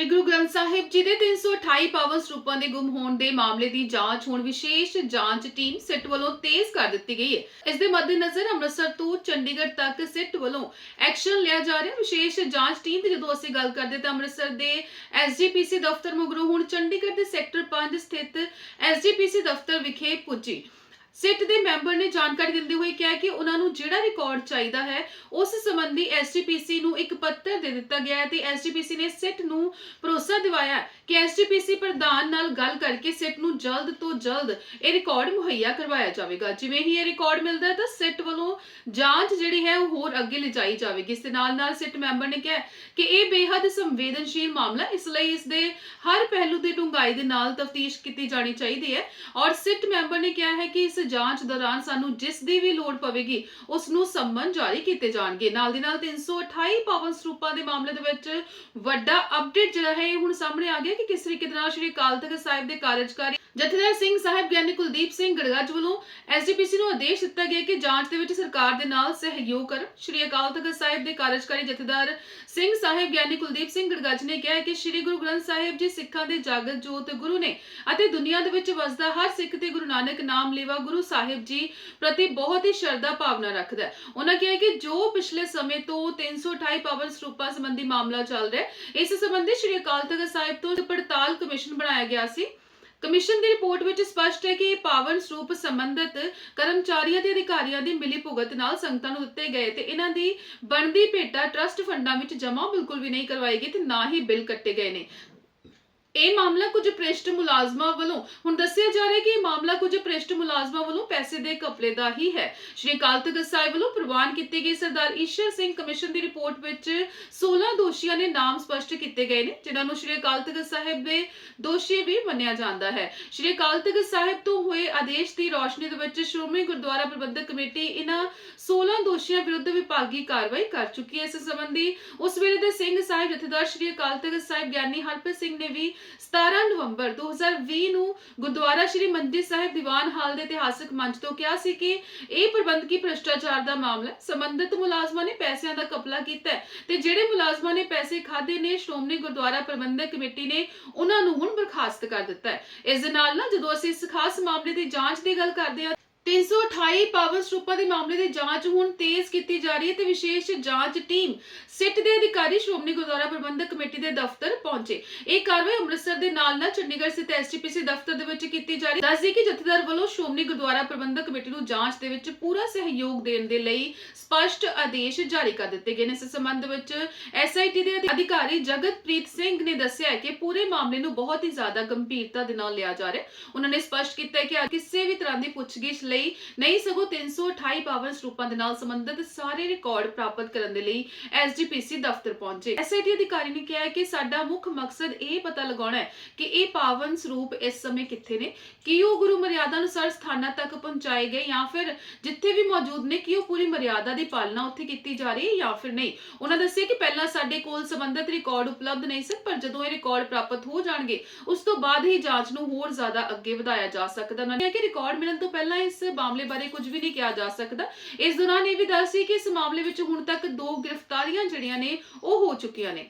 ਸ੍ਰੀ ਗੁਰੂ ਗ੍ਰੰਥ ਸਾਹਿਬ ਜੀ ਦੇ 328 ਪਾਵਨ ਸਰੂਪਾਂ ਦੇ ਗੁੰਮ ਹੋਣ ਦੇ ਮਾਮਲੇ ਦੀ ਜਾਂਚ ਹੁਣ ਵਿਸ਼ੇਸ਼ ਜਾਂਚ ਟੀਮ ਸਿੱਟ ਵੱਲੋਂ ਤੇਜ਼ ਕਰ ਦਿੱਤੀ ਗਈ ਹੈ। ਇਸ ਦੇ ਮੱਦੇਨਜ਼ਰ ਅੰਮ੍ਰਿਤਸਰ ਤੋਂ ਚੰਡੀਗੜ੍ਹ ਤੱਕ ਸਿੱਟ ਵੱਲੋਂ ਐਕਸ਼ਨ ਲਿਆ ਜਾ ਰਿਹਾ ਵਿਸ਼ੇਸ਼ ਜਾਂਚ ਟੀਮ ਦੀ ਜਦੋਂ ਅਸੀਂ ਗੱਲ ਕਰਦੇ ਤਾਂ ਅੰਮ੍ਰਿਤਸਰ ਦੇ ਐਸਜੀਪੀਸੀ ਦਫ਼ਤਰ ਮਗਰੋਂ ਹੁਣ ਚੰਡੀਗੜ੍ਹ ਦੇ ਸੈਕਟਰ 5 ਸਥਿਤ ਐਸਜੀਪੀਸੀ ਦਫ਼ਤਰ ਵਿਖੇ ਪੁੱਜੀ। ਸਿੱਟ ਦੇ ਮੈਂਬਰ ਨੇ ਜਾਣਕਾਰੀ ਦਿੰਦੇ ਹੋਏ ਕਿਹਾ ਕਿ ਉਹਨਾਂ ਨੂੰ ਜਿਹੜਾ ਰਿਕਾਰਡ ਚਾਹੀਦਾ ਹੈ, ਉਸ ਸੰਬੰਧੀ ਐਸਜੀਪੀਸੀ ਨੂੰ ਇੱਕ ਪੱਤਰ ਦੇ ਦਿੱਤਾ ਗਿਆ ਹੈ ਤੇ ਐਸਜੀਪੀਸੀ ਨੇ ਸਿੱਟ ਨੂੰ ਭਰੋਸਾ ਦਿਵਾਇਆ ਕਿ ਐਸਜੀਪੀਸੀ ਪ੍ਰਧਾਨ ਨਾਲ ਗੱਲ ਕਰਕੇ ਸਿੱਟ ਨੂੰ ਜਲਦ ਤੋਂ ਜਲਦ ਇਹ ਰਿਕਾਰਡ ਮੁਹੱਈਆ ਕਰਵਾਇਆ ਜਾਵੇਗਾ। ਜਿਵੇਂ ਹੀ ਇਹ ਰਿਕਾਰਡ ਮਿਲਦਾ ਹੈ ਤਾਂ ਸਿੱਟ ਵੱਲੋਂ ਜਾਂਚ ਜਿਹੜੀ ਹੈ ਉਹ ਹੋਰ ਅੱਗੇ ਲਿਜਾਈ ਜਾਵੇਗੀ। ਇਸ ਦੇ ਨਾਲ ਨਾਲ ਸਿੱਟ ਮੈਂਬਰ ਨੇ ਕਿਹਾ ਕਿ ਇਹ ਬੇहद ਸੰਵੇਦਨਸ਼ੀਲ ਮਾਮਲਾ ਇਸ ਲਈ ਇਸ ਦੇ ਹਰ ਪਹਿਲੂ ਦੀ ਡੂੰਘਾਈ ਦੇ ਨਾਲ ਤਫਤੀਸ਼ ਕੀਤੀ ਜਾਣੀ ਚਾਹੀਦੀ ਹੈ ਔਰ ਸਿੱਟ ਮੈਂਬਰ ਨੇ ਕਿਹਾ ਹੈ ਕਿ ਇਸ ਜਾਂਚ ਦੌਰਾਨ ਸਾਨੂੰ ਜਿਸ ਦੀ ਵੀ ਲੋੜ ਪਵੇਗੀ ਉਸ ਨੂੰ ਸੰਮਨ ਜਾਰੀ ਕੀਤੇ ਜਾਣਗੇ। ਨਾਲ ਦੀ ਨਾਲ 328 ਪਾਵਨ ਸਰੂਪਾਂ ਦੇ ਮਾਮਲੇ ਦੇ ਵਿੱਚ ਵੱਡਾ ਅਪਡੇਟ ਜਿਹੜਾ ਹੈ ਹੁਣ ਸਾਹਮਣੇ ਆ ਗਿਆ ਕਿ ਕਿਸ ਤਰੀਕੇ ਨਾਲ ਸ਼੍ਰੀ ਅਕਾਲ ਤਖਤ ਸਾਹਿਬ ਦੇ ਕਾਰਜਕਾਰੀ ਜਥੇਦਾਰ ਸਿੰਘ ਸਾਹਿਬ ਗਿਆਨੀ ਕੁਲਦੀਪ ਸਿੰਘ ਗੜਗੱਜ ਵੱਲੋਂ ਐਸਜੀਪੀਸੀ ਨੂੰ ਆਦੇਸ਼ ਦਿੱਤਾ ਗਿਆ ਕਿ ਜਾਂਚ ਦੇ ਵਿੱਚ ਸਰਕਾਰ ਦੇ ਨਾਲ ਸਹਿਯੋਗ ਕਰਨ। ਸ਼੍ਰੀ ਅਕਾਲ ਤਖਤ ਸਾਹਿਬ ਦੇ ਕਾਰਜਕਾਰੀ ਜਥੇਦਾਰ ਸਿੰਘ ਸਾਹਿਬ ਗਿਆਨੀ ਕੁਲਦੀਪ ਸਿੰਘ ਗੜਗੱਜ ਨੇ ਕਿਹਾ ਕਿ ਸ਼੍ਰੀ ਗੁਰੂ ਗ੍ਰੰਥ ਸਾਹਿਬ ਜੀ ਸਿੱਖਾਂ ਦੇ ਜਾਗਤ ਜੋਤ ਗੁਰੂ ਨੇ ਅਤੇ ਦੁਨੀਆ ਦੇ ਵਿੱਚ ਵਸਦਾ ਹਰ ਸਿੱਖ ਤੇ ਗੁਰੂ ਨਾਨਕ ਨਾਮ ਲੇਵਾ ਗੁਰੂ ਸਾਹਿਬ ਜੀ ਪ੍ਰਤੀ ਬਹੁਤ ਹੀ ਸ਼ਰਧਾ ਭਾਵਨਾ ਰੱਖਦਾ ਹੈ। ਉਹਨਾਂ ਕਿਹਾ ਕਿ ਜੋ ਪਿਛਲੇ ਸਮੇਂ ਤੋਂ 328 ਪਾਵਨ ਸਰੂਪਾਂ ਸੰਬੰਧੀ ਮਾਮਲਾ ਚੱਲ ਰਿਹਾ ਹੈ, ਇਸ ਸੰਬੰਧੀ ਸ਼੍ਰੀ ਅਕਾਲ ਤਖਤ ਸਾਹਿਬ ਤੋਂ ਪੜਤਾਲ ਕਮਿਸ਼ਨ ਬਣਾਇਆ ਗਿਆ ਸੀ। ਕਮਿਸ਼ਨ ਦੀ ਰਿਪੋਰਟ ਵਿੱਚ ਸਪਸ਼ਟ ਹੈ ਕਿ ਇਹ ਪਾਵਨ ਸਰੂਪ ਸੰਬੰਧਿਤ ਕਰਮਚਾਰੀਆਂ ਤੇ ਅਧਿਕਾਰੀਆਂ ਦੀ ਮਿਲੀ ਭੁਗਤ ਨਾਲ ਸੰਗਤਾਂ ਨੂੰ ਦਿੱਤੇ ਗਏ ਤੇ ਇਹਨਾਂ ਦੀ ਬਣਦੀ ਭੇਟਾ ਟਰਸਟ ਫੰਡਾਂ ਵਿੱਚ ਜਮ੍ਹਾਂ ਬਿਲਕੁਲ ਵੀ ਨਹੀਂ ਕਰਵਾਈ ਗਈ ਤੇ ਨਾ ਹੀ ਬਿੱਲ ਕੱਟੇ ਗਏ ਨੇ। ਇਹ ਮਾਮਲਾ ਕੁਝ ਭ੍ਰਿਸ਼ਟ ਮੁਲਾਜ਼ਮਾਂ ਵੱਲੋਂ, ਹੁਣ ਦੱਸਿਆ ਜਾ ਰਿਹਾ ਹੈ ਕਿ ਇਹ ਮਾਮਲਾ ਕੁਝ ਭ੍ਰਿਸ਼ਟ ਮੁਲਾਜ਼ਮਾਂ ਵੱਲੋਂ ਪੈਸੇ ਦੇ ਘਪਲੇ ਦਾ ਹੀ ਹੈ। ਸ਼੍ਰੀ ਅਕਾਲ ਤਖਤ ਸਾਹਿਬ ਵੱਲੋਂ ਪ੍ਰਵਾਨ ਕੀਤੀ ਗਈ ਸਰਦਾਰ ਈਸ਼ਰ ਸਿੰਘ ਕਮਿਸ਼ਨ ਦੀ ਰਿਪੋਰਟ ਵਿੱਚ 16 ਦੋਸ਼ੀਆਂ ਦੇ ਨਾਮ ਸਪਸ਼ਟ ਕੀਤੇ ਗਏ ਨੇ, ਜਿਨ੍ਹਾਂ ਨੂੰ ਸ਼੍ਰੀ ਅਕਾਲ ਤਖਤ ਸਾਹਿਬ ਦੇ ਦੋਸ਼ੀ ਵੀ ਮੰਨਿਆ ਜਾਂਦਾ ਹੈ। ਸ਼੍ਰੀ ਅਕਾਲ ਤਖਤ ਸਾਹਿਬ ਤੋਂ ਹੋਏ ਆਦੇਸ਼ ਦੀ ਰੋਸ਼ਨੀ ਦੇ ਵਿੱਚ ਸ਼੍ਰੋਮਣੀ ਗੁਰਦੁਆਰਾ ਪ੍ਰਬੰਧਕ ਕਮੇਟੀ ਇਹਨਾਂ 16 ਦੋਸ਼ੀਆਂ ਵਿਰੁੱਧ ਵਿਭਾਗੀ ਕਾਰਵਾਈ ਕਰ ਚੁੱਕੀ ਹੈ। ਇਸ ਸੰਬੰਧੀ ਉਸ ਵੇਲੇ ਦੇ ਸਿੰਘ ਸਾਹਿਬ ਜਥੇਦਾਰ ਸ਼੍ਰੀ ਅਕਾਲ ਤਖਤ ਸਾਹਿਬ ਗਿਆਨੀ ਹਰਪ੍ਰੀਤ ਸਿੰਘ ਨੇ ਵੀ 17 ਨਵੰਬਰ 2020 ਨੂੰ ਗੁਰਦੁਆਰਾ ਸ਼੍ਰੀ ਮੰਜੀ ਸਾਹਿਬ ਦੀਵਾਨ ਹਾਲ ਦੇ ਇਤਿਹਾਸਕ ਮੰਚ ਤੋਂ ਕਿਹਾ ਸੀ ਕਿ ਇਹ ਪ੍ਰਬੰਧਕੀ ਭ੍ਰਿਸ਼ਟਾਚਾਰ ਦਾ ਮਾਮਲਾ ਸੰਬੰਧਿਤ ਮੁਲਾਜ਼ਮਾਂ ਨੇ ਪੈਸਿਆਂ ਦਾ ਕਪਲਾ ਕੀਤਾ ਤੇ ਜਿਹੜੇ ਮੁਲਾਜ਼ਮਾਂ ਨੇ ਪੈਸੇ ਖਾਦੇ ਨੇ, ਸ਼੍ਰੋਮਣੀ ਗੁਰਦੁਆਰਾ ਪ੍ਰਬੰਧਕ ਕਮੇਟੀ ਨੇ ਉਹਨਾਂ ਨੂੰ ਹੁਣ ਬਰਖਾਸਤ ਕਰ ਦਿੱਤਾ ਹੈ। ਇਸ ਦੇ ਨਾਲ ਨਾ ਜਦੋਂ ਅਸੀਂ ਇਸ ਖਾਸ ਮਾਮਲੇ ਦੀ ਜਾਂਚ ਦੀ ਗੱਲ ਕਰਦੇ ਹਾਂ 328 ਪਾਵਰ ਸਰੂਪਾਂ ਦੇ ਮਾਮਲੇ ਦੀ ਜਾਂਚ ਹੁਣ ਤੇਜ਼ ਕੀਤੀ ਜਾ ਰਹੀ ਹੈ ਤੇ ਵਿਸ਼ੇਸ਼ ਜਾਂਚ ਟੀਮ ਸਿੱਟ ਦੇ ਅਧਿਕਾਰੀ ਸ਼੍ਰੋਮਣੀ ਗੁਰਦੁਆਰਾ ਪ੍ਰਬੰਧਕ ਕਮੇਟੀ ਦੇ ਦਫ਼ਤਰ ਪਹੁੰਚੇ। ਇਹ ਕਾਰਵਾਈ ਅੰਮ੍ਰਿਤਸਰ ਦੇ ਨਾਲ ਨਾਲ ਚੰਡੀਗੜ੍ਹ ਸਥਿਤ ਐਸਜੀਪੀਸੀ ਦਫ਼ਤਰ ਦੇ ਵਿੱਚ ਕੀਤੀ ਜਾ ਰਹੀ ਦੱਸਦੀ ਕਿ ਜਥੇਦਾਰ ਵੱਲੋਂ ਸ਼੍ਰੋਮਣੀ ਗੁਰਦੁਆਰਾ ਪ੍ਰਬੰਧਕ ਕਮੇਟੀ ਨੂੰ ਜਾਂਚ ਦੇ ਵਿੱਚ ਪੂਰਾ ਸਹਿਯੋਗ ਦੇਣ ਦੇ ਲਈ ਸਪਸ਼ਟ ਆਦੇਸ਼ ਜਾਰੀ ਕਰ ਦਿੱਤੇ ਗਏ ਨੇ। ਇਸ ਸੰਬੰਧ ਵਿੱਚ ਐਸਆਈਟੀ ਦੇ ਅਧਿਕਾਰੀ ਜਗਤਪ੍ਰੀਤ ਸਿੰਘ ਨੇ ਦੱਸਿਆ ਕਿ ਪੂਰੇ ਮਾਮਲੇ ਨੂੰ ਬਹੁਤ ਹੀ ਜ਼ਿਆਦਾ ਗੰਭੀਰਤਾ ਦੇ ਨਾਲ ਲਿਆ ਜਾ ਰਿਹਾ ਹੈ। ਉਹਨਾਂ ਨੇ ਸਪਸ਼ਟ ਕੀਤਾ ਕਿ ਕਿਸੇ ਵੀ ਤਰ੍ਹਾਂ ਦੀ ਪੁੱਛਗਿੱਛ ਲਈ ਨਹੀਂ ਸਗੋਂ 328 ਪਾਵਨ ਸਰੂਪਾਂ ਦੇ ਨਾਲ ਸੰਬੰਧਿਤ ਸਾਰੇ ਰਿਕਾਰਡ ਪ੍ਰਾਪਤ ਕਰਨ ਦੇ ਲਈ ਐਸਜੀਪੀਸੀ ਦਫ਼ਤਰ ਪਹੁੰਚੇ। ਐਸਆਈਟੀ ਅਧਿਕਾਰੀ ਨੇ ਕਿਹਾ ਕਿ ਸਾਡਾ ਮੁੱਖ ਮਕਸਦ ਇਹ ਪਤਾ ਲਗਾਉਣਾ ਹੈ ਕਿ ਇਹ ਪਾਵਨ ਸਰੂਪ ਇਸ ਸਮੇਂ ਕਿੱਥੇ ਨੇ, ਕੀ ਉਹ ਗੁਰੂ ਮਰਿਆਦਾ ਅਨੁਸਾਰ ਸਥਾਨਾਂ ਤੱਕ ਪਹੁੰਚਾਏ ਗਏ ਜਾਂ ਫਿਰ ਜਿੱਥੇ ਵੀ ਮੌਜੂਦ ਨੇ, ਕੀ ਉਹ ਪੂਰੀ ਮਰਿਆਦਾ ਦੀ ਪਾਲਣਾ ਉੱਥੇ ਕੀਤੀ ਜਾ ਰਹੀ ਹੈ ਜਾਂ ਫਿਰ ਨਹੀਂ। ਉਹਨਾਂ ਦੱਸਿਆ ਕਿ ਪਹਿਲਾਂ ਸਾਡੇ ਕੋਲ ਸੰਬੰਧਿਤ ਰਿਕਾਰਡ ਉਪਲਬਧ ਨਹੀਂ ਸਨ ਪਰ ਜਦੋਂ ਇਹ ਰਿਕਾਰਡ ਪ੍ਰਾਪਤ ਹੋ ਜਾਣਗੇ, ਉਸ ਤੋਂ ਬਾਅਦ ਹੀ ਜਾਂਚ ਨੂੰ ਹੋਰ ਜ਼ਿਆਦਾ ਅੱਗੇ ਵਧਾਇਆ ਜਾ ਸਕਦਾ ਉਹਨਾਂ ਨੇ ਕਿ ਰਿਕਾਰਡ ਮਿਲਣ ਤੋਂ ਪਹਿਲਾਂ ਇਸ ਮਾਮਲੇ ਬਾਰੇ ਕੁਝ ਵੀ ਨਹੀਂ ਕਿਹਾ ਜਾ ਸਕਦਾ। ਇਸ ਦੌਰਾਨ ਇਹ ਵੀ ਦੱਸ ਸੀ ਕਿ ਇਸ ਮਾਮਲੇ ਵਿੱਚ ਹੁਣ ਤੱਕ ਦੋ ਗ੍ਰਿਫਤਾਰੀਆਂ ਜਿਹੜੀਆਂ ਨੇ, ਉਹ ਹੋ ਚੁੱਕੀਆਂ ਨੇ।